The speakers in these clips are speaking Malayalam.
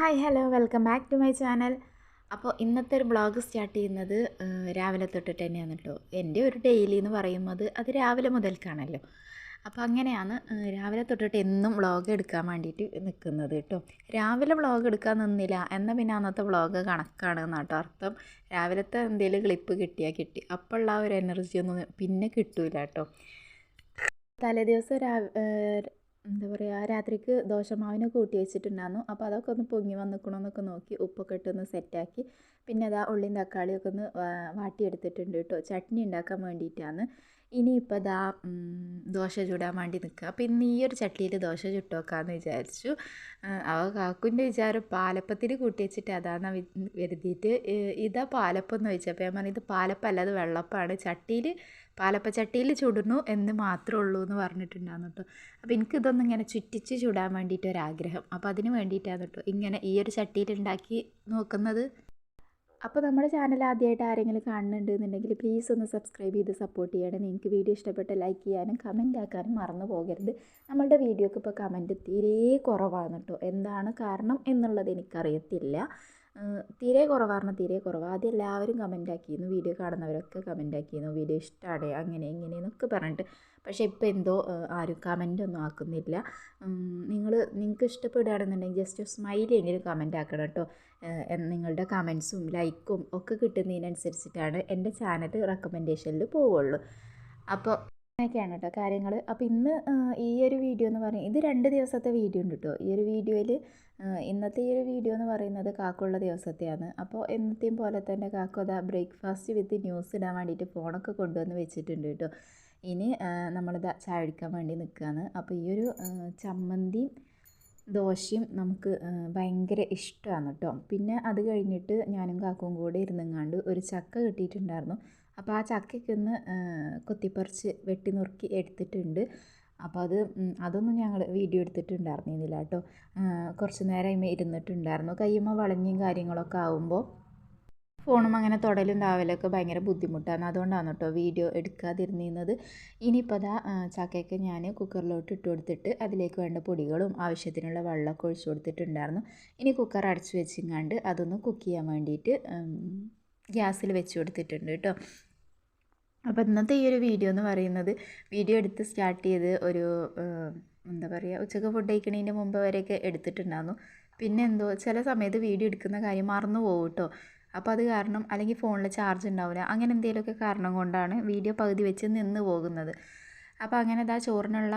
Hi hello welcome back to my channel. അപ്പോൾ ഇന്നത്തെ ഒരു ബ്ലോഗ് സ്റ്റാർട്ട് ചെയ്യുന്നത് രാവിലെ തൊട്ടിട്ട് തന്നെയാണ് കേട്ടോ എന്റെ ഒരു ഡെയിലി എന്ന് പറയുന്നത് അത് രാവിലെ മുതൽക്കാണല്ലോ. അപ്പോൾ അങ്ങനെയാണ് രാവിലെ തൊട്ടിട്ട് എന്നും വ്ളോഗ് എടുക്കാൻ വേണ്ടിയിട്ട് നിൽക്കുന്നത് കേട്ടോ രാവിലെ വ്ളോഗ് എടുക്കാൻ നിന്നില്ല എന്നാൽ പിന്നെ അന്നത്തെ വ്ളോഗ് കണക്കാണ് കേട്ടോ അർത്ഥം. രാവിലത്തെ എന്തെങ്കിലും ക്ലിപ്പ് കിട്ടിയാൽ കിട്ടി. അപ്പോഴുള്ള ആ ഒരു എനർജി ഒന്നും പിന്നെ കിട്ടൂല കേട്ടോ തലേദിവസം രാ എന്താ പറയുക രാത്രിക്ക് ദോശമാവിനൊക്കെ കൂട്ടി വെച്ചിട്ടുണ്ടായിരുന്നു. അപ്പോൾ അതൊക്കെ ഒന്ന് പൊങ്ങി വന്നിക്കണമെന്നൊക്കെ നോക്കി ഉപ്പൊക്കെ ഇട്ടൊന്ന് സെറ്റാക്കി പിന്നെ അതാ ഉള്ളിയും തക്കാളിയൊക്കെ ഒന്ന് വാട്ടിയെടുത്തിട്ടുണ്ട് കേട്ടോ. ചട്നി ഉണ്ടാക്കാൻ വേണ്ടിയിട്ടാണ്. ഇനിയിപ്പോൾ ഇതാ ദോശ ചൂടാൻ വേണ്ടി നിൽക്കുക അപ്പോൾ ഇന്ന് ഈ ഒരു ചട്ടിയിൽ ദോശ ചുട്ടോക്കാന്ന് വിചാരിച്ചു. അവ കാക്കുന്റെ വിചാരം പാലപ്പത്തിന് കൂട്ടി വെച്ചിട്ട് അതാണ് കരുതിയിട്ട് ഇതാ പാലപ്പം എന്ന് വെച്ചപ്പോൾ ഞാൻ പറഞ്ഞു ഇത് പാലപ്പല്ല അത് വെള്ളപ്പമാണ് ചട്ടിയിൽ പാലപ്പ ചട്ടിയിൽ ചുടുന്നു എന്ന് മാത്രമേ ഉള്ളൂ എന്ന് പറഞ്ഞിട്ടുണ്ടായിരുന്നു കേട്ടോ. അപ്പോൾ എനിക്കിതൊന്നും ഇങ്ങനെ ചുറ്റിച്ച് ചുടാൻ വേണ്ടിയിട്ട് ഒരാഗ്രഹം അപ്പോൾ അതിന് വേണ്ടിയിട്ടാണ് കേട്ടോ ഇങ്ങനെ ഈ ഒരു ചട്ടിയിൽ ഉണ്ടാക്കി നോക്കുന്നത്. അപ്പോൾ നമ്മുടെ ചാനൽ ആദ്യമായിട്ട് ആരെങ്കിലും കാണുന്നുണ്ട് എന്നുണ്ടെങ്കിൽ പ്ലീസ് ഒന്ന് സബ്സ്ക്രൈബ് ചെയ്ത് സപ്പോർട്ട് ചെയ്യണം. നിങ്ങൾക്ക് വീഡിയോ ഇഷ്ടപ്പെട്ട ലൈക്ക് ചെയ്യാനും കമന്റ് ആക്കാനും മറന്നു പോകരുത്. നമ്മളുടെ വീഡിയോക്ക് ഇപ്പോൾ കമന്റ് തീരെ കുറവാണ് കേട്ടോ. എന്താണ് കാരണം എന്നുള്ളത് എനിക്കറിയത്തില്ല. തീരെ കുറവാണ് തീരെ കുറവ്. ആദ്യം എല്ലാവരും കമന്റ് ആക്കിയിരുന്നു. വീഡിയോ കാണുന്നവരൊക്കെ കമന്റ് ആക്കിയിരുന്നു. വീഡിയോ ഇഷ്ടമാണ് അങ്ങനെ ഇങ്ങനെ എന്നൊക്കെ പറഞ്ഞിട്ട്. പക്ഷേ ഇപ്പോൾ എന്തോ ആരും കമന്റ് ഒന്നും ആക്കുന്നില്ല. നിങ്ങൾ നിങ്ങൾക്ക് ഇഷ്ടപ്പെടുകയാണെന്നുണ്ടെങ്കിൽ ജസ്റ്റ് സ്മൈലെങ്കിലും കമന്റ് ആക്കണം കേട്ടോ. നിങ്ങളുടെ കമൻസും ലൈക്കും ഒക്കെ കിട്ടുന്നതിനനുസരിച്ചിട്ടാണ് എന്റെ ചാനൽ റെക്കമെൻഡേഷനിൽ പോവുള്ളൂ. അപ്പോൾ അങ്ങനെയൊക്കെയാണ് കേട്ടോ കാര്യങ്ങൾ അപ്പോൾ ഇന്ന് ഈ ഒരു വീഡിയോ എന്ന് പറയുന്നത് ഇത് രണ്ട് ദിവസത്തെ വീഡിയോ ഉണ്ട് കേട്ടോ ഈ ഒരു വീഡിയോയിൽ ഇന്നത്തെ ഈ ഒരു വീഡിയോ എന്ന് പറയുന്നത് കാക്കുള്ള ദിവസത്തെയാണ്. അപ്പോൾ എന്നത്തെയും പോലെ തന്നെ കാക്കു അതാ ബ്രേക്ക്ഫാസ്റ്റ് വിത്ത് ന്യൂസ് ഇടാൻ വേണ്ടിയിട്ട് ഫോണൊക്കെ കൊണ്ടുവന്ന് വെച്ചിട്ടുണ്ട് കേട്ടോ ഇനി നമ്മളിത് ചായ കുടിക്കാൻ വേണ്ടി നിൽക്കുകയാണ് അപ്പോൾ ഈ ഒരു ചമ്മന്തിയും ദോശയും നമുക്ക് ഭയങ്കര ഇഷ്ടമാണ് കേട്ടോ പിന്നെ അത് കഴിഞ്ഞിട്ട് ഞാനും കാക്കും കൂടെ ഇരുന്നെങ്ങാണ്ട് ഒരു ചക്ക കിട്ടിയിട്ടുണ്ടായിരുന്നു. അപ്പോൾ ആ ചക്കയ്ക്ക് ഒന്ന് കൊത്തിപ്പറിച്ച് വെട്ടി നുറുക്കി എടുത്തിട്ടുണ്ട്. അപ്പോൾ അത് അതൊന്നും ഞങ്ങൾ വീഡിയോ എടുത്തിട്ടുണ്ടായിരുന്നില്ല കേട്ടോ. കുറച്ച് നേരം ഇരുന്നിട്ടുണ്ടായിരുന്നു. കയ്യുമ്പോൾ വളഞ്ഞും കാര്യങ്ങളൊക്കെ ആവുമ്പോൾ ഫോണും അങ്ങനെ തൊടലും താവലൊക്കെ ഭയങ്കര ബുദ്ധിമുട്ടാണ്. അതുകൊണ്ടാണ് കേട്ടോ വീഡിയോ എടുക്കാതിരുന്നിരുന്നത്. ഇനിയിപ്പോൾ അതാ ചക്കയൊക്കെ ഞാൻ കുക്കറിലോട്ട് ഇട്ട് കൊടുത്തിട്ട് അതിലേക്ക് വേണ്ട പൊടികളും ആവശ്യത്തിനുള്ള വെള്ളമൊക്കെ ഒഴിച്ചു കൊടുത്തിട്ടുണ്ടായിരുന്നു. ഇനി കുക്കർ അടച്ചു വെച്ചിങ്ങാണ്ട് അതൊന്ന് കുക്ക് ചെയ്യാൻ വേണ്ടിയിട്ട് ഗ്യാസിൽ വെച്ച് കൊടുത്തിട്ടുണ്ട് കേട്ടോ. അപ്പോൾ ഇന്നത്തെ ഈ ഒരു വീഡിയോ എന്ന് പറയുന്നത് വീഡിയോ എടുത്ത് സ്റ്റാർട്ട് ചെയ്ത് ഒരു എന്താ പറയുക ഉച്ചയ്ക്ക് ഫുഡ് കഴിക്കണതിന്റെ മുമ്പ് വരെയൊക്കെ എടുത്തിട്ടുണ്ടായിരുന്നു. പിന്നെ എന്തോ ചില സമയത്ത് വീഡിയോ എടുക്കുന്ന കാര്യം മറന്നു പോകും കേട്ടോ അപ്പോൾ അത് കാരണം അല്ലെങ്കിൽ ഫോണിൽ ചാർജ് ഉണ്ടാവില്ല അങ്ങനെ എന്തെങ്കിലുമൊക്കെ കാരണം കൊണ്ടാണ് വീഡിയോ പകുതി വെച്ച് നിന്ന് പോകുന്നത്. അപ്പോൾ അങ്ങനെ ഇതാ ചോറിനുള്ള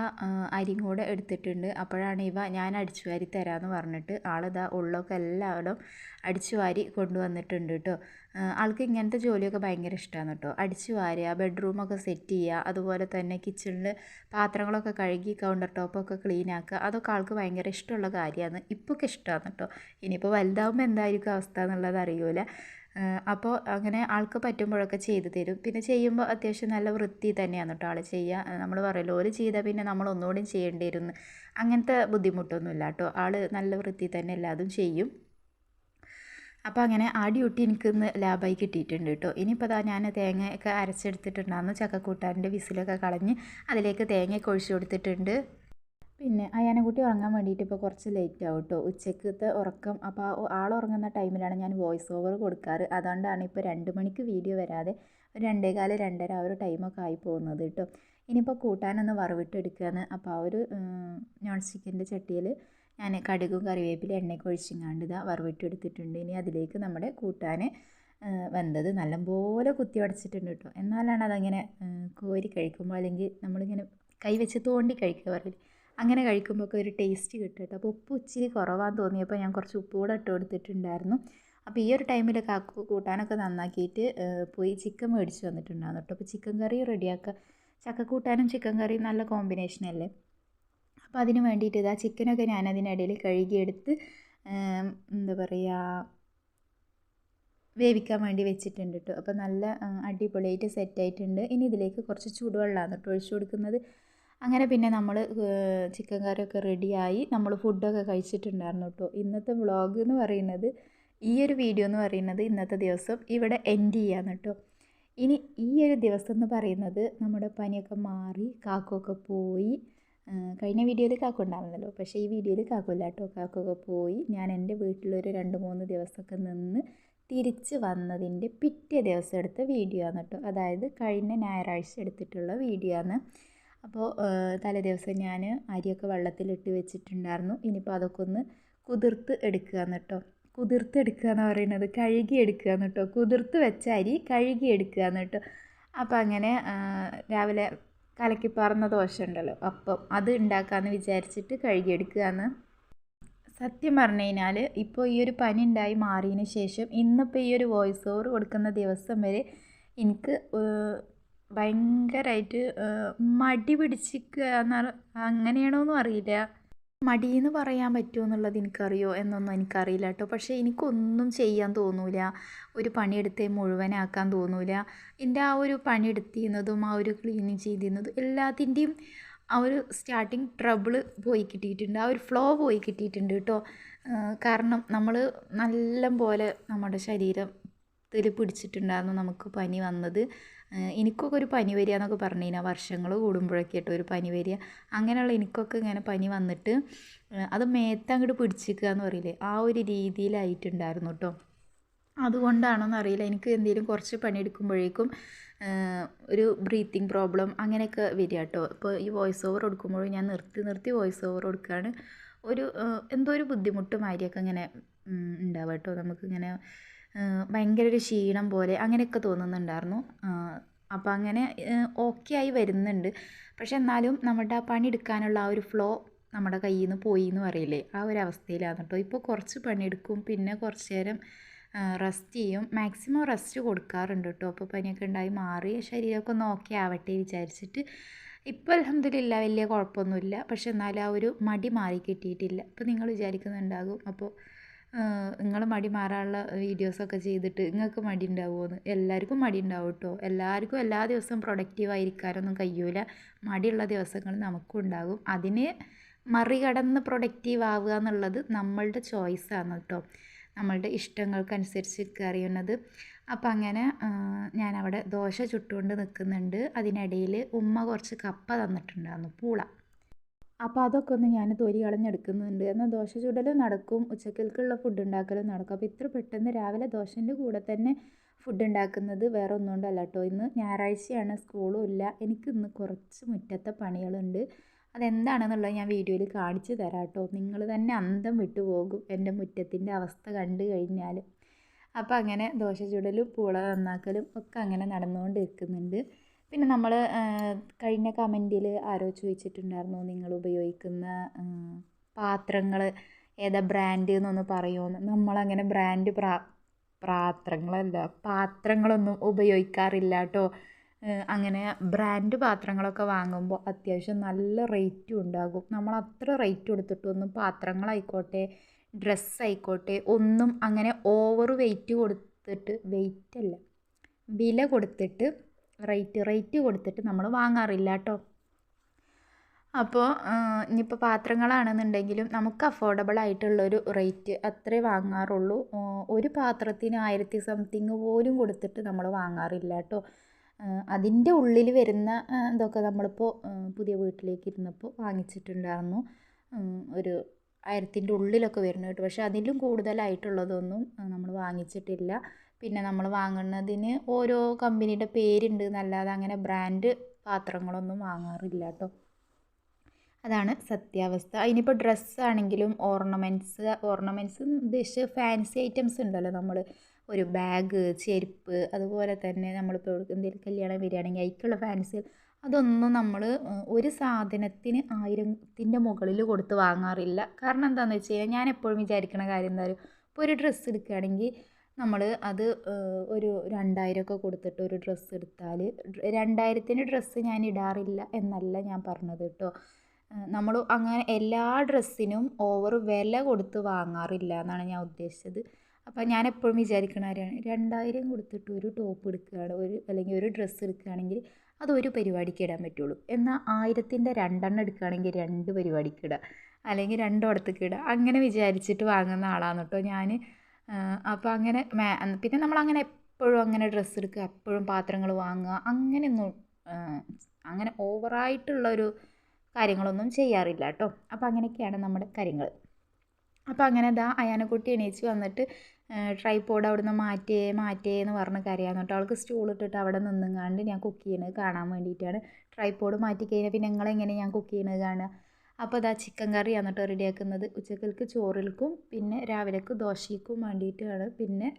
അരിയും കൂടെ എടുത്തിട്ടുണ്ട്. അപ്പോഴാണ് ഇവ ഞാൻ അടിച്ചു വാരി തരാമെന്ന് പറഞ്ഞിട്ട് ആളിതാ ഉള്ളൊക്കെ എല്ലാവരും അടിച്ചു വാരി കൊണ്ടുവന്നിട്ടുണ്ട് കേട്ടോ ആൾക്ക് ഇങ്ങനത്തെ ജോലിയൊക്കെ ഭയങ്കര ഇഷ്ടമാണ് കേട്ടോ അടിച്ചു വാരുക ബെഡ്റൂമൊക്കെ സെറ്റ് ചെയ്യുക അതുപോലെ തന്നെ കിച്ചണിൽ പാത്രങ്ങളൊക്കെ കഴുകി കൗണ്ടർ ടോപ്പൊക്കെ ക്ലീൻ ആക്കുക അതൊക്കെ ആൾക്ക് ഭയങ്കര ഇഷ്ടമുള്ള കാര്യമാണ്. ഇപ്പോഴൊക്കെ ഇഷ്ടമാണ് കേട്ടോ ഇനിയിപ്പോൾ വലുതാവുമ്പോൾ എന്തായിരിക്കും അവസ്ഥ എന്നുള്ളത് അറിയൂല. അപ്പോൾ അങ്ങനെ ആൾക്ക് പറ്റുമ്പോഴൊക്കെ ചെയ്തു തരും. പിന്നെ ചെയ്യുമ്പോൾ അത്യാവശ്യം നല്ല വൃത്തി തന്നെയാണ് കേട്ടോ ആൾ ചെയ്യുക നമ്മൾ പറയുമല്ലോ ഒരു ചെയ്താൽ പിന്നെ നമ്മൾ ഒന്നുകൂടി ചെയ്യേണ്ടി വരും അങ്ങനത്തെ ബുദ്ധിമുട്ടൊന്നുമില്ല കേട്ടോ ആൾ നല്ല വൃത്തി തന്നെ എല്ലാതും ചെയ്യും. അപ്പോൾ അങ്ങനെ ആ ഡ്യൂട്ടി എനിക്കിന്ന് ലാഭായി കിട്ടിയിട്ടുണ്ട് കേട്ടോ ഇനിയിപ്പോൾ അതാ ഞാൻ തേങ്ങയൊക്കെ അരച്ചെടുത്തിട്ടുണ്ടായിരുന്നു. ചക്കക്കൂട്ടാന്റെ വിസിലൊക്കെ കളഞ്ഞ് അതിലേക്ക് തേങ്ങയൊക്കെ ഒഴിച്ചു കൊടുത്തിട്ടുണ്ട്. പിന്നെ അയാനെ കുട്ടി ഉറങ്ങാൻ വേണ്ടിയിട്ട് ഇപ്പോൾ കുറച്ച് ലേറ്റ് ആവും കേട്ടോ ഉച്ചക്കത്തെ ഉറക്കം അപ്പോൾ ആൾ ഉറങ്ങുന്ന ടൈമിലാണ് ഞാൻ വോയിസ് ഓവർ കൊടുക്കാറ്. അതുകൊണ്ടാണ് ഇപ്പോൾ രണ്ട് മണിക്ക് വീഡിയോ വരാതെ രണ്ടേകാൽ രണ്ടര ആ ഒരു ടൈമൊക്കെ ആയി പോകുന്നത് കേട്ടോ ഇനിയിപ്പോൾ കൂട്ടാനൊന്ന് വറവിട്ടെടുക്കുകയാണ് അപ്പോൾ ആ ഒരു നോൺ സ്റ്റിക്കിന്റെ ചട്ടിയിൽ ഞാൻ കടുകും കറിവേപ്പില എണ്ണയൊക്കെ ഒഴിച്ചിങ്ങാണ്ട് ഇതാ വറവിട്ടെടുത്തിട്ടുണ്ട്. ഇനി അതിലേക്ക് നമ്മുടെ കൂട്ടാൻ വെന്തത് നല്ലപോലെ കുത്തി അടച്ചിട്ടുണ്ട് കേട്ടോ എന്നാലാണ് അതങ്ങനെ കോരി കഴിക്കുമ്പോൾ അല്ലെങ്കിൽ നമ്മളിങ്ങനെ കൈ വെച്ച് തോണ്ടി കഴിക്കുക പറയില്ല? അങ്ങനെ കഴിക്കുമ്പോഴൊക്കെ ഒരു ടേസ്റ്റ് കിട്ടും കേട്ടോ. അപ്പോൾ ഉപ്പ് ഇച്ചിരി കുറവാന്ന് തോന്നിയപ്പോൾ ഞാൻ കുറച്ച് ഉപ്പ് കൂടെ ഇട്ട് കൊടുത്തിട്ടുണ്ടായിരുന്നു. അപ്പോൾ ഈ ഒരു ടൈമിൽ കാക്കു കൂട്ടാനൊക്കെ നന്നാക്കിയിട്ട് പോയി ചിക്കൻ മേടിച്ച് വന്നിട്ടുണ്ടായിരുന്നു കേട്ടോ. അപ്പോൾ ചിക്കൻ കറി റെഡിയാക്കുക ചക്കക്കൂട്ടാനും ചിക്കൻ കറിയും നല്ല കോമ്പിനേഷൻ അല്ലേ? അപ്പോൾ അതിന് വേണ്ടിയിട്ട് ഇതാ ചിക്കനൊക്കെ ഞാൻ അതിനിടയിൽ കഴുകിയെടുത്ത് എന്താ പറയുക വേവിക്കാൻ വേണ്ടി വെച്ചിട്ടുണ്ട് കേട്ടോ. അപ്പോൾ നല്ല അടിപൊളിയായിട്ട് സെറ്റായിട്ടുണ്ട് ഇനി ഇതിലേക്ക് കുറച്ച് ചൂടുവെള്ളമാണ് കേട്ടോ ഒഴിച്ചു കൊടുക്കുന്നത്. അങ്ങനെ പിന്നെ നമ്മൾ ചിക്കൻ കറിയൊക്കെ റെഡിയായി നമ്മൾ ഫുഡൊക്കെ കഴിച്ചിട്ടുണ്ടായിരുന്നു കേട്ടോ ഇന്നത്തെ വ്ളോഗ് എന്ന് പറയുന്നത് ഈ ഒരു വീഡിയോ എന്ന് പറയുന്നത് ഇന്നത്തെ ദിവസം ഇവിടെ എൻഡ് ചെയ്യാന്ന് കേട്ടോ ഇനി ഈ ഒരു ദിവസം എന്ന് പറയുന്നത് നമ്മുടെ പനിയൊക്കെ മാറി കാക്കൊക്കെ പോയി. കഴിഞ്ഞ വീഡിയോയിൽ കാക്ക പക്ഷേ ഈ വീഡിയോയിൽ കാക്കില്ല കേട്ടോ കാക്കൊക്കെ പോയി. ഞാൻ എന്റെ വീട്ടിലൊരു രണ്ട് മൂന്ന് ദിവസമൊക്കെ നിന്ന് തിരിച്ച് വന്നതിന്റെ പിറ്റേ ദിവസം എടുത്ത വീഡിയോ ആണ് കേട്ടോ അതായത് കഴിഞ്ഞ ഞായറാഴ്ച എടുത്തിട്ടുള്ള വീഡിയോ ആണ്. അപ്പോൾ തലേ ദിവസം ഞാൻ അരിയൊക്കെ വെള്ളത്തിലിട്ട് വെച്ചിട്ടുണ്ടായിരുന്നു. ഇനിയിപ്പോൾ അതൊക്കെ ഒന്ന് കുതിർത്ത് എടുക്കുക കേട്ടോ കുതിർത്ത് എടുക്കുക എന്ന് പറയുന്നത്. കഴുകി എടുക്കുക എന്ന് കേട്ടോ കുതിർത്ത് വെച്ച അരി കഴുകി എടുക്കുക എന്ന് കേട്ടോ അപ്പോൾ അങ്ങനെ രാവിലെ കലക്കി പറന്ന ദോശ ഉണ്ടല്ലോ. അപ്പം അത് ഉണ്ടാക്കാമെന്ന് വിചാരിച്ചിട്ട് കഴുകിയെടുക്കുകയാണ് സത്യം പറഞ്ഞു കഴിഞ്ഞാൽ ഇപ്പോൾ ഈ ഒരു പനി ഉണ്ടായി മാറിയതിന് ശേഷം ഇന്നിപ്പോൾ ഈ ഒരു വോയിസ് ഓവർ കൊടുക്കുന്ന ദിവസം വരെ എനിക്ക് ഭയങ്കരമായിട്ട് മടി പിടിച്ചിരിക്കുക അങ്ങനെയാണോ എന്നും അറിയില്ല. മടിയെന്ന് പറയാൻ പറ്റുമോ എന്നുള്ളത് എനിക്കറിയോ എന്നൊന്നും എനിക്കറിയില്ല കേട്ടോ. പക്ഷേ എനിക്കൊന്നും ചെയ്യാൻ തോന്നൂല. ഒരു പണിയെടുത്തേ മുഴുവനാക്കാൻ തോന്നൂല. എന്റെ ആ ഒരു പണിയെടുത്തിരുന്നതും ആ ഒരു ക്ലീനിങ് ചെയ്തിരുന്നതും എല്ലാത്തിന്റെയും ആ ഒരു സ്റ്റാർട്ടിങ് ട്രബിൾ പോയി കിട്ടിയിട്ടുണ്ട്. ആ ഒരു ഫ്ലോ പോയി കിട്ടിയിട്ടുണ്ട് കേട്ടോ. കാരണം നമ്മൾ നല്ല പോലെ നമ്മുടെ ശരീരത്തിൽ പിടിച്ചിട്ടുണ്ടായിരുന്നു നമുക്ക് പനി വന്നത്. എനിക്കൊക്കെ ഒരു പനി വരിക എന്നൊക്കെ പറഞ്ഞു കഴിഞ്ഞാൽ വർഷങ്ങൾ കൂടുമ്പോഴൊക്കെ കേട്ടോ ഒരു പനി വരിക. അങ്ങനെയുള്ള എനിക്കൊക്കെ ഇങ്ങനെ പനി വന്നിട്ട് അത് മേത്തങ്ങോട്ട് പിടിച്ചിരിക്കുക എന്ന് പറയില്ലേ ആ ഒരു രീതിയിലായിട്ടുണ്ടായിരുന്നു കേട്ടോ. അതുകൊണ്ടാണോന്ന് അറിയില്ല. എനിക്ക് എന്തെങ്കിലും കുറച്ച് പണിയെടുക്കുമ്പോഴേക്കും ഒരു ബ്രീത്തിങ് പ്രോബ്ലം അങ്ങനെയൊക്കെ വരിക കേട്ടോ. ഇപ്പോൾ ഈ വോയിസ് ഓവർ കൊടുക്കുമ്പോഴും ഞാൻ നിർത്തി നിർത്തി വോയിസ് ഓവർ കൊടുക്കുകയാണ്. ഒരു എന്തോ ഒരു ബുദ്ധിമുട്ട് മാതിരിയൊക്കെ ഇങ്ങനെ ഉണ്ടാവുക കേട്ടോ. നമുക്കിങ്ങനെ ഭയങ്കര ഒരു ക്ഷീണം പോലെ അങ്ങനെയൊക്കെ തോന്നുന്നുണ്ടായിരുന്നു. അപ്പം അങ്ങനെ ഓക്കെ ആയി വരുന്നുണ്ട്. പക്ഷെ എന്നാലും നമ്മുടെ ആ പണിയെടുക്കാനുള്ള ആ ഒരു ഫ്ലോ നമ്മുടെ കയ്യിൽ നിന്ന് പോയി എന്ന് പറയില്ലേ? ആ ഒരു അവസ്ഥയിലാണ് കേട്ടോ ഇപ്പോൾ കുറച്ച് പണിയെടുക്കും പിന്നെ കുറച്ച് നേരം റെസ്റ്റ് ചെയ്യും. മാക്സിമം റെസ്റ്റ് കൊടുക്കാറുണ്ട് കേട്ടോ അപ്പോൾ പനിയൊക്കെ ഉണ്ടായി മാറി ശരീരമൊക്കെ ഒന്ന് ഓക്കെ ആവട്ടെ വിചാരിച്ചിട്ട്. ഇപ്പോൾ അലഹമ്മദില്ല വലിയ കുഴപ്പമൊന്നുമില്ല പക്ഷെ എന്നാലും ആ ഒരു മടി മാറി കിട്ടിയിട്ടില്ല. അപ്പോൾ നിങ്ങൾ വിചാരിക്കുന്നുണ്ടാകും. അപ്പോൾ നിങ്ങൾ മടി മാറാനുള്ള വീഡിയോസൊക്കെ ചെയ്തിട്ട് നിങ്ങൾക്ക് മടി ഉണ്ടാവുമോയെന്ന് എല്ലാവർക്കും മടി ഉണ്ടാവും കേട്ടോ എല്ലാവർക്കും എല്ലാ ദിവസവും പ്രൊഡക്റ്റീവ് ആയിരിക്കാനൊന്നും കഴിയൂല. മടിയുള്ള ദിവസങ്ങൾ നമുക്കും ഉണ്ടാകും. അതിനെ മറികടന്ന് പ്രൊഡക്റ്റീവ് ആവുക എന്നുള്ളത് നമ്മളുടെ ചോയ്സാണ് കേട്ടോ നമ്മളുടെ ഇഷ്ടങ്ങൾക്കനുസരിച്ച് അറിയുന്നത്. അപ്പം അങ്ങനെ ഞാനവിടെ ദോശ ചുട്ടുകൊണ്ട് നിൽക്കുന്നുണ്ട് അതിനിടയിൽ ഉമ്മ കുറച്ച് കപ്പ തന്നിട്ടുണ്ടായിരുന്നു പൂള. അപ്പോൾ അതൊക്കെ ഒന്ന് ഞാൻ തൊലി കളഞ്ഞെടുക്കുന്നുണ്ട്. എന്നാൽ ദോശ ചുടലും നടക്കും ഉച്ചക്കൽക്കുള്ള ഫുഡ് ഉണ്ടാക്കലും നടക്കും. അപ്പോൾ ഇത്ര പെട്ടെന്ന് രാവിലെ ദോശന്റെ കൂടെ തന്നെ ഫുഡ് ഉണ്ടാക്കുന്നത് വേറെ ഒന്നുകൊണ്ടല്ല കേട്ടോ. ഇന്ന് ഞായറാഴ്ചയാണ് സ്കൂളും ഇല്ല. എനിക്ക് ഇന്ന് കുറച്ച് മുറ്റത്തെ പണികളുണ്ട്. അതെന്താണെന്നുള്ളത് ഞാൻ വീഡിയോയിൽ കാണിച്ചു തരാം കേട്ടോ. നിങ്ങൾ തന്നെ അന്തം വിട്ടു പോകും എന്റെ മുറ്റത്തിന്റെ അവസ്ഥ കണ്ടു കഴിഞ്ഞാൽ അപ്പോൾ അങ്ങനെ ദോശ ചുടലും പൂള നന്നാക്കലും ഒക്കെ അങ്ങനെ നടന്നുകൊണ്ടിരിക്കുന്നുണ്ട്. പിന്നെ നമ്മൾ കഴിഞ്ഞ കമന്റിൽ ആരോ ചോദിച്ചിട്ടുണ്ടായിരുന്നു നിങ്ങൾ ഉപയോഗിക്കുന്ന പാത്രങ്ങൾ ഏതാ ബ്രാൻഡ് എന്നൊന്ന് പറയുമോയെന്ന് നമ്മളങ്ങനെ ബ്രാൻഡ് പ്രാ പാത്രങ്ങളല്ല പാത്രങ്ങളൊന്നും ഉപയോഗിക്കാറില്ല കേട്ടോ അങ്ങനെ ബ്രാൻഡ് പാത്രങ്ങളൊക്കെ വാങ്ങുമ്പോൾ അത്യാവശ്യം നല്ല റേറ്റും ഉണ്ടാകും. നമ്മൾ അത്ര റേറ്റ് കൊടുത്തിട്ടൊന്നും പാത്രങ്ങളായിക്കോട്ടെ ഡ്രസ്സ് ആയിക്കോട്ടെ ഒന്നും അങ്ങനെ ഓവർ വെയിറ്റ് കൊടുത്തിട്ട് വെയിറ്റ് അല്ല വില കൊടുത്തിട്ട് റേറ്റ് റേറ്റ് കൊടുത്തിട്ട് നമ്മൾ വാങ്ങാറില്ല കേട്ടോ. അപ്പോൾ ഇനിയിപ്പോൾ പാത്രങ്ങളാണെന്നുണ്ടെങ്കിലും നമുക്ക് അഫോർഡബിൾ ആയിട്ടുള്ളൊരു റേറ്റ് അത്രേ വാങ്ങാറുള്ളൂ. ഒരു പാത്രത്തിന് ആയിരത്തി സംതിങ് പോലും കൊടുത്തിട്ട് നമ്മൾ വാങ്ങാറില്ല കേട്ടോ. അതിന്റെ ഉള്ളിൽ വരുന്ന ഇതൊക്കെ നമ്മളിപ്പോൾ പുതിയ വീട്ടിലേക്ക് ഇരുന്നപ്പോൾ വാങ്ങിച്ചിട്ടുണ്ടായിരുന്നു. ഒരു ആയിരത്തിന്റെ ഉള്ളിലൊക്കെ വരുന്നു കേട്ടോ. പക്ഷേ അതിലും കൂടുതലായിട്ടുള്ളതൊന്നും നമ്മൾ വാങ്ങിച്ചിട്ടില്ല. പിന്നെ നമ്മൾ വാങ്ങുന്നതിന് ഓരോ കമ്പനിയുടെ പേരുണ്ട്. എന്നല്ലാതെ അങ്ങനെ ബ്രാൻഡ് പാത്രങ്ങളൊന്നും വാങ്ങാറില്ല കേട്ടോ അതാണ് സത്യാവസ്ഥ. ഇനിയിപ്പോൾ ഡ്രസ്സാണെങ്കിലും ഓർണമെന്റ്സ് ഓർണമെന്റ്സ് ഉദ്ദേശിച്ച് ഫാൻസി ഐറ്റംസ് ഉണ്ടല്ലോ നമ്മൾ ഒരു ബാഗ് ചെരുപ്പ് അതുപോലെ തന്നെ നമ്മളിപ്പോൾ എന്തെങ്കിലും കല്യാണം വരികയാണെങ്കിൽ അതിക്കുള്ള ഫാൻസി. അതൊന്നും നമ്മൾ ഒരു സാധനത്തിന് ആയിരത്തിന്റെ മുകളിൽ കൊടുത്ത് വാങ്ങാറില്ല. കാരണം എന്താണെന്ന് വെച്ച് കഴിഞ്ഞാൽ ഞാൻ എപ്പോഴും വിചാരിക്കുന്ന കാര്യം എന്താ പറയുക ഇപ്പോൾ ഒരു ഡ്രസ്സ് എടുക്കുകയാണെങ്കിൽ നമ്മൾ അത് ഒരു രണ്ടായിരമൊക്കെ കൊടുത്തിട്ട് ഒരു ഡ്രസ്സ് എടുത്താൽ രണ്ടായിരത്തിന് ഡ്രസ്സ് ഞാൻ ഇടാറില്ല എന്നല്ല ഞാൻ പറഞ്ഞത് കേട്ടോ. നമ്മൾ അങ്ങനെ എല്ലാ ഡ്രസ്സിനും ഓവർ വില കൊടുത്ത് വാങ്ങാറില്ല എന്നാണ് ഞാൻ ഉദ്ദേശിച്ചത്. അപ്പോൾ ഞാൻ എപ്പോഴും വിചാരിക്കുന്ന കാര്യമാണ് രണ്ടായിരം കൊടുത്തിട്ട് ഒരു ടോപ്പ് എടുക്കുകയാണ് ഒരു അല്ലെങ്കിൽ ഒരു ഡ്രസ്സ് എടുക്കുകയാണെങ്കിൽ അത് ഒരു പരിപാടിക്ക് ഇടാൻ പറ്റുള്ളൂ. എന്നാൽ ആയിരത്തിന്റെ രണ്ടെണ്ണം എടുക്കുകയാണെങ്കിൽ രണ്ട് പരിപാടിക്ക് ഇടുക അല്ലെങ്കിൽ രണ്ടിടത്തേക്ക് ഇടുക അങ്ങനെ വിചാരിച്ചിട്ട് വാങ്ങുന്ന ആളാണ് കേട്ടോ ഞാൻ അപ്പോൾ അങ്ങനെ പിന്നെ നമ്മൾ അങ്ങനെ എപ്പോഴും അങ്ങനെ ഡ്രസ്സ് എടുക്കുക എപ്പോഴും പാത്രങ്ങൾ വാങ്ങുക അങ്ങനെയൊന്നും അങ്ങനെ ഓവറായിട്ടുള്ളൊരു കാര്യങ്ങളൊന്നും ചെയ്യാറില്ല കേട്ടോ അപ്പോൾ അങ്ങനെയൊക്കെയാണ് നമ്മുടെ കാര്യങ്ങൾ. അപ്പോൾ അങ്ങനെ ദാ അയാനക്കുട്ടി എണീച്ച് വന്നിട്ട് ട്രൈപോഡ് അവിടുന്ന് മാറ്റേ മാറ്റേ എന്ന് പറഞ്ഞ് കരയാന്ന് കേട്ടോ അവൾക്ക് സ്റ്റൂൾ ഇട്ടിട്ട് അവിടെ നിന്നും കണ്ട് ഞാൻ കുക്ക് ചെയ്യണത് കാണാൻ വേണ്ടിയിട്ടാണ്. ട്രൈപോഡ് മാറ്റി കഴിഞ്ഞാൽ പിന്നെ നിങ്ങളെങ്ങനെ ഞാൻ കുക്ക് ചെയ്യണത് കാണുക? അപ്പോൾ അതാ ചിക്കൻ കറി എന്നിട്ട് റെഡിയാക്കുന്നത്. ഉച്ചക്കൽക്ക് ചോറിൽക്കും പിന്നെ രാവിലേക്ക് ദോശയ്ക്കും വേണ്ടിയിട്ടാണ്. പിന്നെ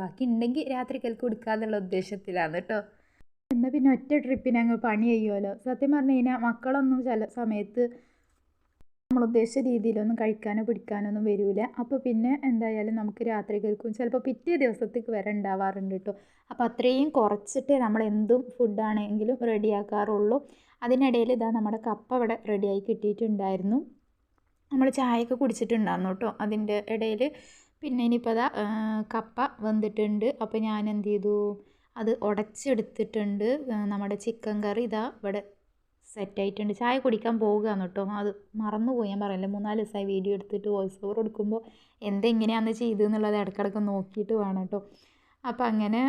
ബാക്കി ഉണ്ടെങ്കിൽ രാത്രിക്കൽക്ക് കൊടുക്കാന്നുള്ള ഉദ്ദേശത്തിലാണ് കേട്ടോ എന്നാൽ പിന്നെ ഒറ്റ ട്രിപ്പിന് അങ്ങ് പണി ചെയ്യുമല്ലോ സത്യം പറഞ്ഞു കഴിഞ്ഞാൽ മക്കളൊന്നും ചില സമയത്ത് നമ്മൾ ഉദ്ദേശിച്ച രീതിയിലൊന്നും കഴിക്കാനോ പിടിക്കാനോ ഒന്നും വരില്ല അപ്പോൾ പിന്നെ എന്തായാലും നമുക്ക് രാത്രി കഴിക്കും ചിലപ്പോൾ പിറ്റേ ദിവസത്തേക്ക് വരെ ഉണ്ടാവാറുണ്ട് കേട്ടോ അപ്പോൾ അത്രയും കുറച്ചിട്ട് നമ്മൾ എന്തും ഫുഡാണെങ്കിലും റെഡിയാക്കാറുള്ളൂ അതിനിടയിൽ ഇതാ നമ്മുടെ കപ്പ ഇവിടെ റെഡിയായി കിട്ടിയിട്ടുണ്ടായിരുന്നു. നമ്മൾ ചായയൊക്കെ കുടിച്ചിട്ടുണ്ടായിരുന്നു കേട്ടോ അതിന്റെ ഇടയിൽ പിന്നെ ഇനിയിപ്പോൾ അതാ കപ്പ വെന്തിട്ടുണ്ട്. അപ്പോൾ ഞാൻ എന്ത് ചെയ്തു? അത് ഉടച്ചെടുത്തിട്ടുണ്ട്. നമ്മുടെ ചിക്കൻ കറി ഇതാ ഇവിടെ സെറ്റായിട്ടുണ്ട്. ചായ കുടിക്കാൻ പോകുകയാണ് കേട്ടോ. അത് മറന്നുപോയി. ഞാൻ പറയില്ല മൂന്നാൽ ദിവസമായി വീഡിയോ എടുത്തിട്ട് വോയിസ് ഓവർ കൊടുക്കുമ്പോൾ എന്തെങ്ങനെയാണെന്ന് ചെയ്തെന്നുള്ളത് ഇടയ്ക്കിടയ്ക്ക് നോക്കിയിട്ട് വേണം കേട്ടോ. അപ്പോൾ അങ്ങനെ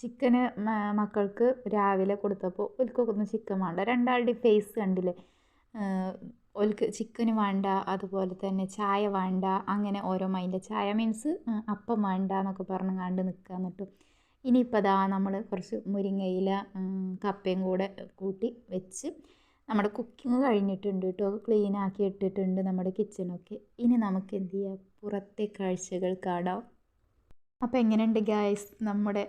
ചിക്കന് മക്കൾക്ക് രാവിലെ കൊടുത്തപ്പോൾ ഒലിക്കൊക്കെ ഒന്നും ചിക്കൻ വേണ്ട. രണ്ടാളുടെ ഫേസ് കണ്ടില്ലേ? ഒലിക്ക് ചിക്കന് വേണ്ട അതുപോലെ തന്നെ ചായ വേണ്ട അങ്ങനെ ഓരോ മൈൻഡ് ചായ മീൻസ് അപ്പം വേണ്ട എന്നൊക്കെ പറഞ്ഞ് കണ്ട് നിൽക്കാൻ എന്നിട്ട് ഇനിയിപ്പോൾ അതാ നമ്മൾ കുറച്ച് മുരിങ്ങയില കപ്പയും കൂടെ കൂട്ടി വെച്ച് നമ്മുടെ കുക്കിംഗ് കഴിഞ്ഞിട്ടുണ്ട് കേട്ടോ. ക്ലീൻ ആക്കി ഇട്ടിട്ടുണ്ട് നമ്മുടെ കിച്ചണൊക്കെ ഇനി നമുക്ക് എന്ത് ചെയ്യാം? പുറത്തെ കാഴ്ചകൾ കാണാം. അപ്പോൾ എങ്ങനെയുണ്ട് ഗായ്സ് നമ്മുടെ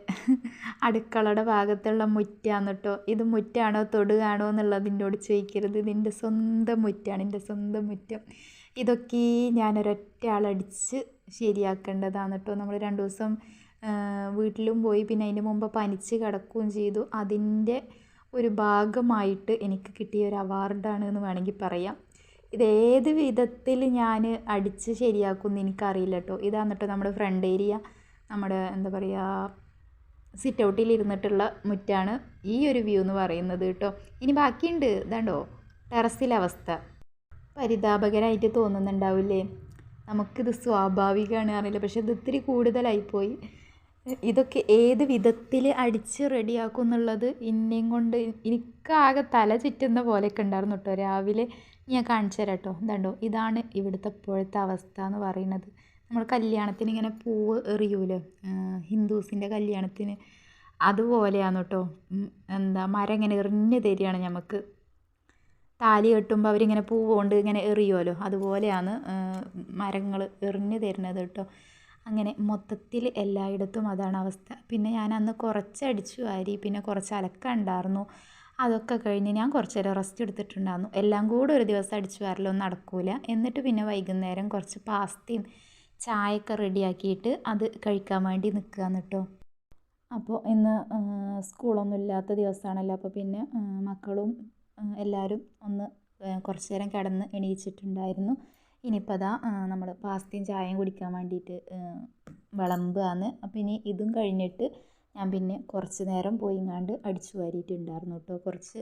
അടുക്കളയുടെ ഭാഗത്തുള്ള മുറ്റാന്ന് കേട്ടോ. ഇത് മുറ്റാണോ തൊടുകയാണോ എന്നുള്ളത് എന്നോട് ചോദിക്കരുത്. ഇതിന്റെ സ്വന്തം മുറ്റാണ് എന്റെ സ്വന്തം മുറ്റം. ഇതൊക്കെ ഞാനൊരൊറ്റ ആളടിച്ച് ശരിയാക്കേണ്ടതാണ് കേട്ടോ. നമ്മൾ രണ്ട് ദിവസം വീട്ടിലും പോയി പിന്നെ അതിന്റെ മുമ്പ് പനിച്ച് കിടക്കുകയും ചെയ്തു. അതിന്റെ ഒരു ഭാഗമായിട്ട് എനിക്ക് കിട്ടിയ ഒരു അവാർഡാണ് എന്ന് വേണമെങ്കിൽ പറയാം. ഇത് ഏത് വിധത്തിൽ ഞാൻ അടിച്ച് ശരിയാക്കുമെന്ന് എനിക്കറിയില്ല കേട്ടോ. ഇതാണ് കേട്ടോ നമ്മുടെ ഫ്രണ്ട് ഏരിയ നമ്മുടെ എന്താ പറയുക സിറ്റ് ഔട്ടിൽ ഇരുന്നിട്ടുള്ള മുറ്റാണ് ഈ ഒരു വ്യൂ എന്ന് പറയുന്നത് കേട്ടോ. ഇനി ബാക്കിയുണ്ട് ഇതാണ്ടോ ടെറസിലെ അവസ്ഥ. പരിതാപകരമായിട്ട് തോന്നുന്നുണ്ടാവില്ലേ? നമുക്കിത് സ്വാഭാവികമാണ് അറിയില്ല. പക്ഷെ ഇത് ഇത്തിരി കൂടുതലായിപ്പോയി ഇതൊക്കെ ഏത് വിധത്തിൽ അടിച്ച് റെഡിയാക്കും എന്നുള്ളത് ഇന്നേം കൊണ്ട് എനിക്കാകെ തല ചുറ്റുന്ന പോലെയൊക്കെ ഉണ്ടായിരുന്നു കേട്ടോ രാവിലെ ഞാൻ കാണിച്ചു തരാം കേട്ടോ ഇതാണ്ടോ ഇതാണ് ഇവിടുത്തെ ഇപ്പോഴത്തെ അവസ്ഥ എന്ന് പറയുന്നത്. നമ്മൾ കല്യാണത്തിന് ഇങ്ങനെ പൂവ് എറിയൂലോ? ഹിന്ദൂസിന്റെ കല്യാണത്തിന്. അതുപോലെയാണ് കേട്ടോ എന്താ മരം ഇങ്ങനെ എറിഞ്ഞ് തരികയാണ് നമുക്ക് താലി കെട്ടുമ്പോൾ അവരിങ്ങനെ പൂവ് കൊണ്ട് ഇങ്ങനെ എറിയുമല്ലോ അതുപോലെയാണ് മരങ്ങൾ എറിഞ്ഞ് തരുന്നത് കേട്ടോ അങ്ങനെ മൊത്തത്തിൽ എല്ലായിടത്തും അതാണ് അവസ്ഥ. പിന്നെ ഞാൻ അന്ന് കുറച്ച് അടിച്ചു വാരി പിന്നെ കുറച്ച് അലക്കുണ്ടായിരുന്നു അതൊക്കെ കഴിഞ്ഞ് ഞാൻ കുറച്ച് നേരം റെസ്റ്റ് എടുത്തിട്ടുണ്ടായിരുന്നു എല്ലാം കൂടെ ഒരു ദിവസം അടിച്ചു വാരലൊന്നും നടക്കൂല. എന്നിട്ട് പിന്നെ വൈകുന്നേരം കുറച്ച് പാസ്തയും ചായയൊക്കെ റെഡിയാക്കിയിട്ട് അത് കഴിക്കാൻ വേണ്ടി നിൽക്കുകയാണ് കേട്ടോ അപ്പോൾ ഇന്ന് സ്കൂളൊന്നും ഇല്ലാത്ത ദിവസമാണല്ലോ അപ്പോൾ പിന്നെ മക്കളും എല്ലാവരും ഒന്ന് കുറച്ച് നേരം കിടന്ന് എണീച്ചിട്ടുണ്ടായിരുന്നു. ഇനിയിപ്പോൾ അതാ നമ്മൾ പാസ്തയും ചായയും കുടിക്കാൻ വേണ്ടിയിട്ട് വിളമ്പുകയാണ് അപ്പോൾ ഇനി ഇതും കഴിഞ്ഞിട്ട് ഞാൻ പിന്നെ കുറച്ച് നേരം പോയിങ്ങാണ്ട് അടിച്ചു വാരിയിട്ടുണ്ടായിരുന്നു കേട്ടോ കുറച്ച്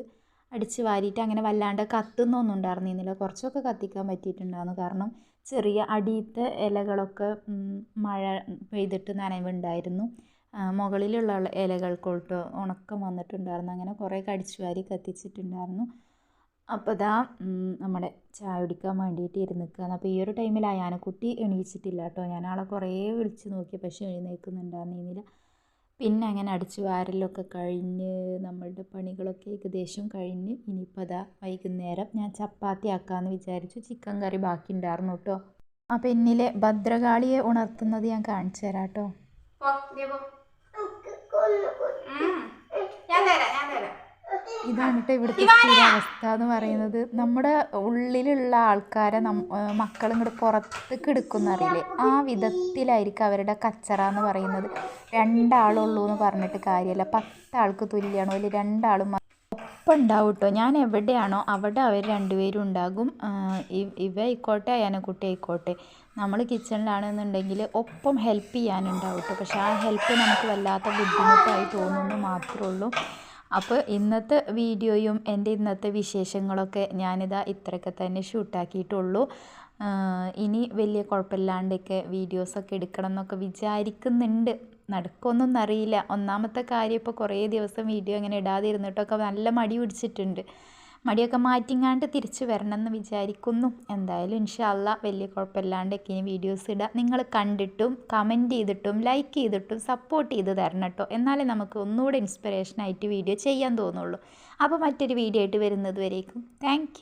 അടിച്ച് വാരിയിട്ട് അങ്ങനെ വല്ലാണ്ട് കത്തുന്നൊന്നും ഉണ്ടായിരുന്നില്ല. കുറച്ചൊക്കെ കത്തിക്കാൻ പറ്റിയിട്ടുണ്ടായിരുന്നു. കാരണം ചെറിയ അടിയത്തെ ഇലകളൊക്കെ മഴ പെയ്തിട്ട് നനവുണ്ടായിരുന്നു. മുകളിലുള്ള ഇലകൾക്കൊട്ട് ഉണക്കം വന്നിട്ടുണ്ടായിരുന്നു. അങ്ങനെ കുറേ കടിച്ചു വാരി കത്തിച്ചിട്ടുണ്ടായിരുന്നു. അപ്പോൾ ഇതാ നമ്മുടെ ചായ കുടിക്കാൻ വേണ്ടിയിട്ട് ഇരുന്നിക്കുകയാണ് അപ്പോൾ ഈ ഒരു ടൈമിൽ അയാനക്കുട്ടി എണീച്ചിട്ടില്ല കേട്ടോ ഞാൻ ആളെ കുറേ വിളിച്ച് നോക്കി. പക്ഷേ എഴുന്നേൽക്കുന്നുണ്ടായിരുന്നില്ല. പിന്നെ അങ്ങനെ അടിച്ചു വാരലൊക്കെ കഴിഞ്ഞ് നമ്മളുടെ പണികളൊക്കെ ഏകദേശം കഴിഞ്ഞ് ഇനിയിപ്പോൾ അതാ വൈകുന്നേരം ഞാൻ ചപ്പാത്തി ആക്കാമെന്ന് വിചാരിച്ചു. ചിക്കൻ കറി ബാക്കി ഉണ്ടായിരുന്നു കേട്ടോ അപ്പോൾ എന്നിലെ ഭദ്രകാളിയെ ഉണർത്തുന്നത് ഞാൻ കാണിച്ചു തരാം കേട്ടോ ഞാൻ തരാം ഞാൻ തരാം. ഇതാണ് കേട്ടോ ഇവിടുത്തെ അവസ്ഥ എന്ന് പറയുന്നത്. നമ്മുടെ ഉള്ളിലുള്ള ആൾക്കാരെ മക്കളും ഇങ്ങോട്ട് പുറത്തേക്ക് എടുക്കുന്നറിയില്ലേ ആ വിധത്തിലായിരിക്കും അവരുടെ കച്ചറ എന്ന് പറയുന്നത്. രണ്ടാളുള്ളൂ എന്ന് പറഞ്ഞിട്ട് കാര്യമല്ല പത്താൾക്ക് തുല്യമാണോ അതിൽ രണ്ടാളും ഒപ്പം ഉണ്ടാവും കേട്ടോ ഞാൻ എവിടെയാണോ അവിടെ അവർ രണ്ടുപേരും ഉണ്ടാകും. ഇവ ആയിക്കോട്ടെ അയാനക്കുട്ടി ആയിക്കോട്ടെ. നമ്മൾ കിച്ചണിലാണെന്നുണ്ടെങ്കിൽ ഒപ്പം ഹെൽപ്പ് ചെയ്യാനുണ്ടാവും കേട്ടോ പക്ഷേ ആ ഹെൽപ്പ് നമുക്ക് വല്ലാത്ത ബുദ്ധിമുട്ടായി തോന്നുന്നു മാത്രമേ ഉള്ളൂ. അപ്പോൾ ഇന്നത്തെ വീഡിയോയും എന്റെ ഇന്നത്തെ വിശേഷങ്ങളൊക്കെ ഞാനിതാ ഇത്രയൊക്കെ തന്നെ ഷൂട്ടാക്കിയിട്ടുള്ളൂ. ഇനി വലിയ കുഴപ്പമില്ലാണ്ടൊക്കെ വീഡിയോസൊക്കെ എടുക്കണം എന്നൊക്കെ വിചാരിക്കുന്നുണ്ട്. നടക്കുമൊന്നും അറിയില്ല ഒന്നാമത്തെ കാര്യം ഇപ്പോൾ കുറേ ദിവസം വീഡിയോ ഇങ്ങനെ ഇടാതിരുന്നിട്ടൊക്കെ നല്ല മടി പിടിച്ചിട്ടുണ്ട്. മടിയൊക്കെ മാറ്റിങ്ങാണ്ട് തിരിച്ചു വരണം എന്ന് വിചാരിക്കുന്നു. എന്തായാലും ഇൻഷാല്ല വലിയ കുഴപ്പമില്ലാണ്ടൊക്കെ ഇനി വീഡിയോസ് ഇടുക നിങ്ങൾ കണ്ടിട്ടും കമന്റ് ചെയ്തിട്ടും ലൈക്ക് ചെയ്തിട്ടും സപ്പോർട്ട് ചെയ്ത് തരണം കേട്ടോ. എന്നാലേ നമുക്ക് ഒന്നുകൂടെ ഇൻസ്പിറേഷനായിട്ട് വീഡിയോ ചെയ്യാൻ തോന്നുള്ളൂ. അപ്പോൾ മറ്റൊരു വീഡിയോ ആയിട്ട് വരുന്നത് വരേക്കും. താങ്ക്